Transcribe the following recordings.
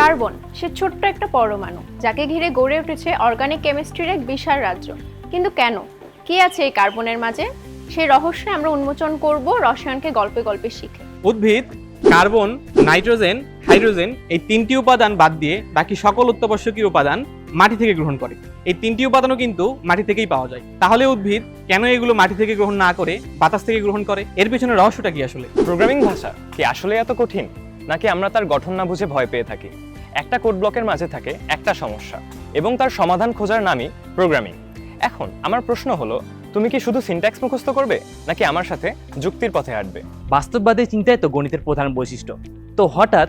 Carbon সে ছোট্ট একটা পরমাণু যাকে ঘিরে গড়ে উঠেছে অর্গানিক কেমিস্ট্রির এক বিশাল রাজ্য। কিন্তু কেন? কি আছে এই কার্বনের মাঝে? সেই রহস্য আমরা উন্মোচন করব রসায়নকে গল্পে গল্পে শিখে। উদ্ভিদ কার্বন নাইট্রোজেন হাইড্রোজেন এই তিনটি উপাদান বাদ দিয়ে বাকি সকল অত্যাবশ্যকীয় উপাদান মাটি থেকে গ্রহণ করে। এই তিনটি উপাদানও কিন্তু মাটি থেকেই পাওয়া যায়। তাহলে উদ্ভিদ কেন এগুলো মাটি থেকে গ্রহণ না করে বাতাস থেকে গ্রহণ করে? এর পেছনে রহস্যটা কি আসলে? প্রোগ্রামিং ভাষা কি আসলে এত কঠিন? নাকি আমরা তার গঠন না বুঝে ভয় পেয়ে থাকি? একটা কোড ব্লকের মাঝে থাকে একটা সমস্যা এবং তার সমাধান খোঁজার নামই প্রোগ্রামিং এখন আমার প্রশ্ন হলো, তুমি কি শুধু সিনট্যাক্স মুখস্থ করবে, নাকি আমার সাথে যুক্তির পথে হাঁটবে? বাস্তববাদী চিন্তায় তো গণিতের প্রধান বৈশিষ্ট্য। তো হঠাৎ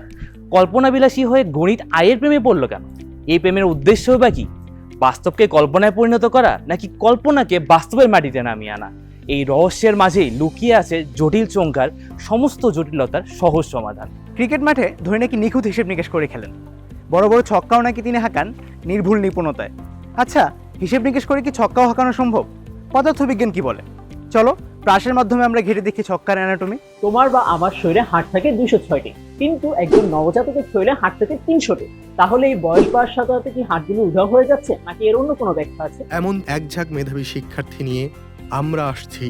কল্পনাবিলাসী হয়ে গণিত আয়ের প্রেমে পড়ল কেন? এই প্রেমের উদ্দেশ্য বা কি? বাস্তবকে কল্পনায় পরিণত করা, নাকি কল্পনাকে বাস্তবের মাটিতে নামিয়ে আনা? এই রহস্যের মাঝেই লুকিয়ে আছে জটিল চঙ্কার সমস্ত জটিলতার সহজ সমাধান। ক্রিকেট মাঠে ধরে নাকি নিখুঁত হিসেব নিকেশ করে খেলেন। বড় বড় ছক্কাও নাকি তিনি হাঁকান নির্ভুল নিপুণতায়। আচ্ছা হিসেব নিকেশ করে কি ছক্কাও হাঁকানো সম্ভব? পদার্থবিজ্ঞান কি বলে? চলো প্রাসের মাধ্যমে আমরা ঘিরে দেখি ছক্কার অ্যানাটমি তোমার বা আমার শরীরে হাট থাকে দুইশো ছয়টি কিন্তু একজন নবজাতকের শরীরে হাট থাকে তিনশোটি। তাহলে এই বয়স বাড়ার সাথে সাথে কি হাটগুলো উধাও হয়ে যাচ্ছে নাকি এর অন্য কোনো ব্যাখ্যা আছে? এমন একঝাঁক মেধাবী শিক্ষার্থী নিয়ে আমরা আসছি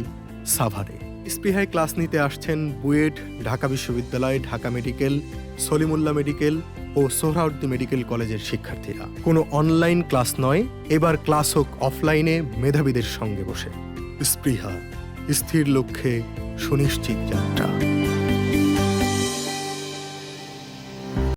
সাভারে। স্পৃহায় ক্লাস নিতে আসছেন বুয়েট, ঢাকা বিশ্ববিদ্যালয়, ঢাকা মেডিকেল, সলিমুল্লাহ মেডিকেল ও সোহরাউদ্দি মেডিকেল কলেজের শিক্ষার্থীরা। কোনো অনলাইন ক্লাস নয়, এবার ক্লাস হোক অফলাইনে মেধাবীদের সঙ্গে বসে। স্পৃহা, স্থির লক্ষ্যে সুনিশ্চিত যাত্রা।